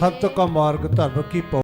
ਸੰਤ ਕਾ ਮਾਰਗ ਧਰਮ ਕੀ ਪਉ